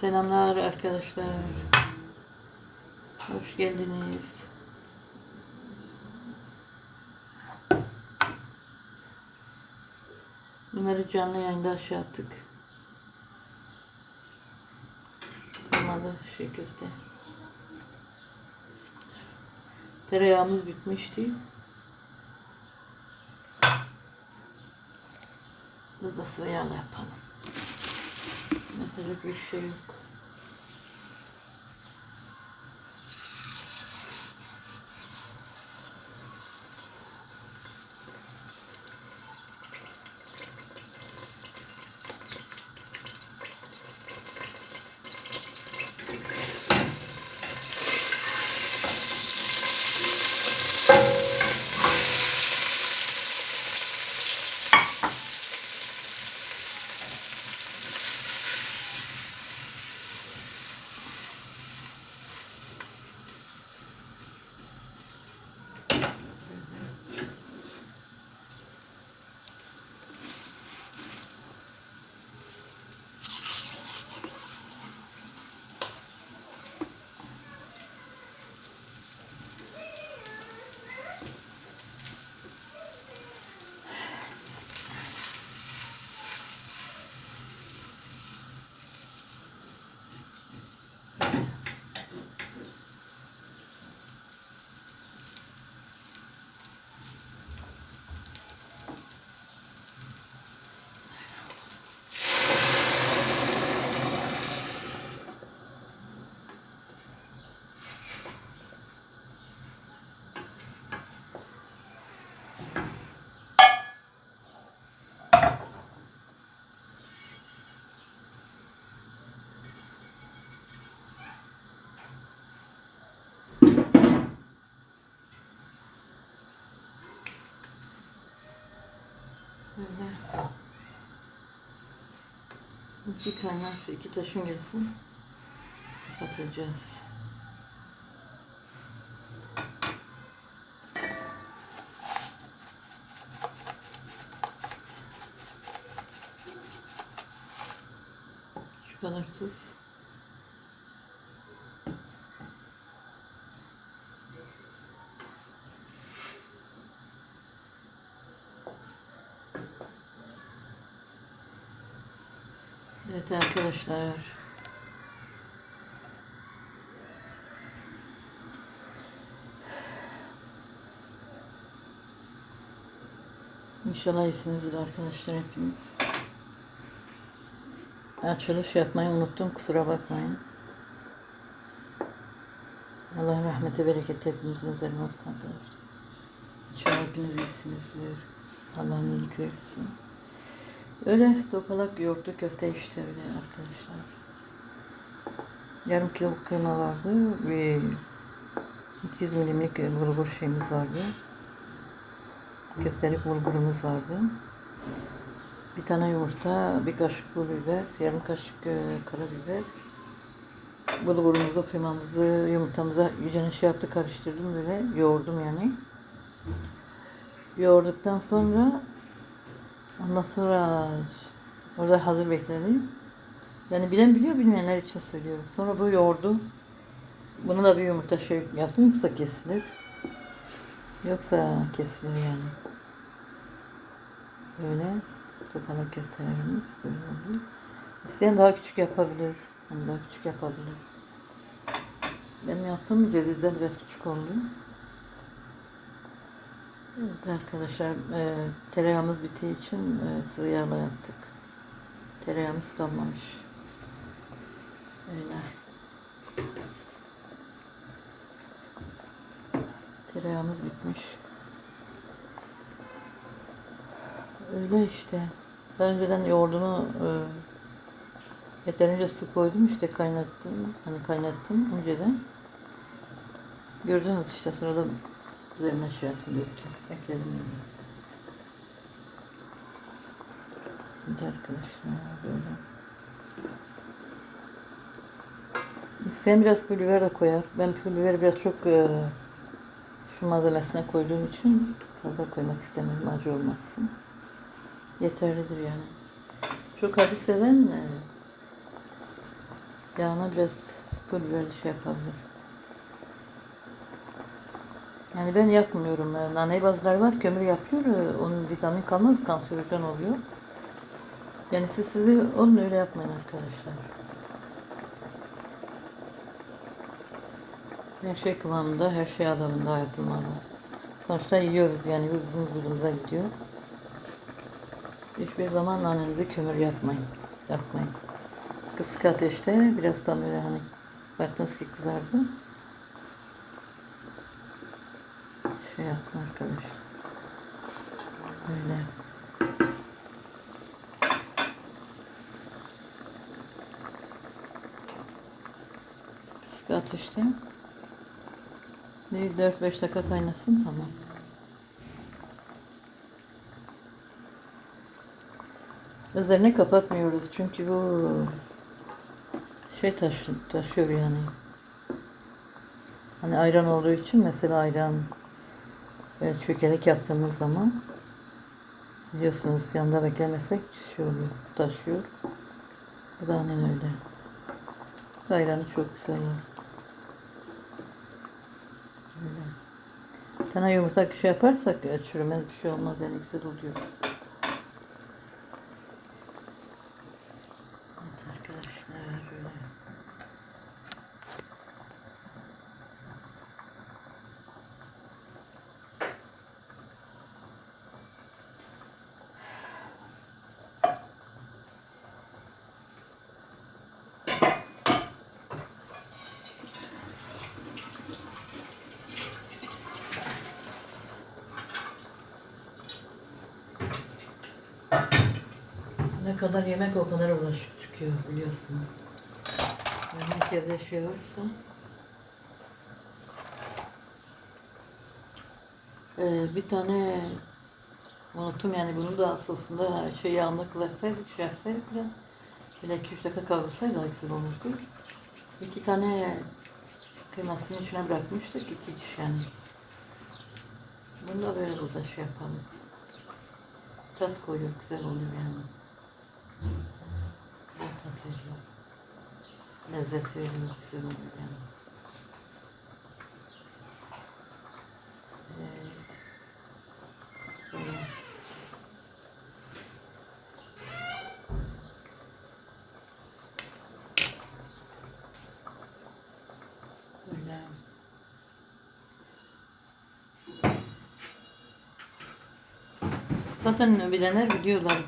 Selamlar arkadaşlar. Hoş geldiniz. Bunları canlı yayında aşağı attık. Şey köfte. Tereyağımız bitmişti. Sıvı yağla yapalım. Запиши. İki kaynar iki taşın gelsin. Kapatacağız. Şu kadar tuz. Evet arkadaşlar. İnşallah iyisinizdir arkadaşlar hepiniz. Açılış yapmayı unuttum kusura bakmayın. Allah rahmeti bereket hepimizin üzerine olsun arkadaşlar. İnşallah hepiniz iyisinizdir. Allah'ın iyilik versin. Öyle topalak yoğurtlu köfte işte öyle arkadaşlar. Yarım kilo kıyma vardı ve 200 milimlik bulgur şeyimiz vardı. Köftelik bulgurumuz vardı. Bir tane yumurta, bir kaşık pul biber, yarım kaşık e, karabiber. Bulgurumuzu, kıymamızı, yumurtamıza iyice şey yaptı, karıştırdım böyle, yoğurdum yani. Yoğurduktan sonra Ondan sonra orada hazır bekledim. Yani bilen biliyor, bilmeyenler için söylüyorum. Sonra bu yoğurdu. Bunu da bir yumurta şey yaptım yoksa kesilir. Yoksa kesilir yani. Böyle topalak köftelerimiz böyle oldu. İsteyen daha küçük yapabilir. Yani daha küçük yapabilir. Benim yaptığım cevizden biraz küçük oldu. Evet arkadaşlar, e, tereyağımız bittiği için e, sıvı yağla yaptık. Tereyağımız kalmamış. Öyle. Tereyağımız bitmiş. Öyle işte. Ben önceden yoğurdunu e, yeterince su koydum işte kaynattım. Hani kaynattım önceden. Gördünüz işte sonra da Üzerine şey yaptım, döktüm. Ekledim. Şimdi arkadaşlar böyle. İsteyen biraz pul biber de koyar. Ben pul biberi biraz çok e, şu malzemesine koyduğum için fazla koymak istemedim. Acı olmasın. Yeterlidir yani. Çok acı seven e, Yağına biraz pul biber şey yapabilir. Yani ben yapmıyorum. Ee, Nane bazıları var kömür yapıyor. ee, Onun vitamin kalmaz kanserojen oluyor. Yani siz sizi onun öyle yapmayın arkadaşlar. Her şey kıvamında, her şey adamında yapılmalı. Sonuçta yiyoruz yani bizim vücudumuza gidiyor. Hiçbir zaman nanenizi kömür yapmayın. Yapmayın. Kısık ateşte biraz da böyle hani baktınız ki kızardı. Şey yapma arkadaş. Böyle. Kısık ateşte. Bir 4-5 dakika kaynasın tamam. Üzerine kapatmıyoruz çünkü bu şey taşı, taşıyor yani. Hani ayran olduğu için mesela ayran e, çökelek yaptığımız zaman biliyorsunuz yanında beklemesek şey oluyor, taşıyor. Bu da aynen öyle. Ayranı çok güzel yani. Öyle. Bir tane yumurta şey yaparsak e, çürümez bir şey olmaz yani güzel oluyor. Evet arkadaşlar böyle. Ne kadar yemek o kadar ulaşık çıkıyor biliyorsunuz. Yemek evde şey varsa. Ee, bir tane unuttum yani bunu da sosunda şey yağında kızarsaydık şey yapsaydık biraz. Böyle 2-3 dakika kavursaydı daha olurdu. İki tane kıymasını içine bırakmıştık. iki diş yani. Bunu da böyle burada şey yapalım. Tat koyuyor, güzel oluyor yani. Güzel tat veriyor. Lezzet veriyor, güzel oluyor yani. Evet. Böyle. Böyle. Zaten bilenler biliyorlar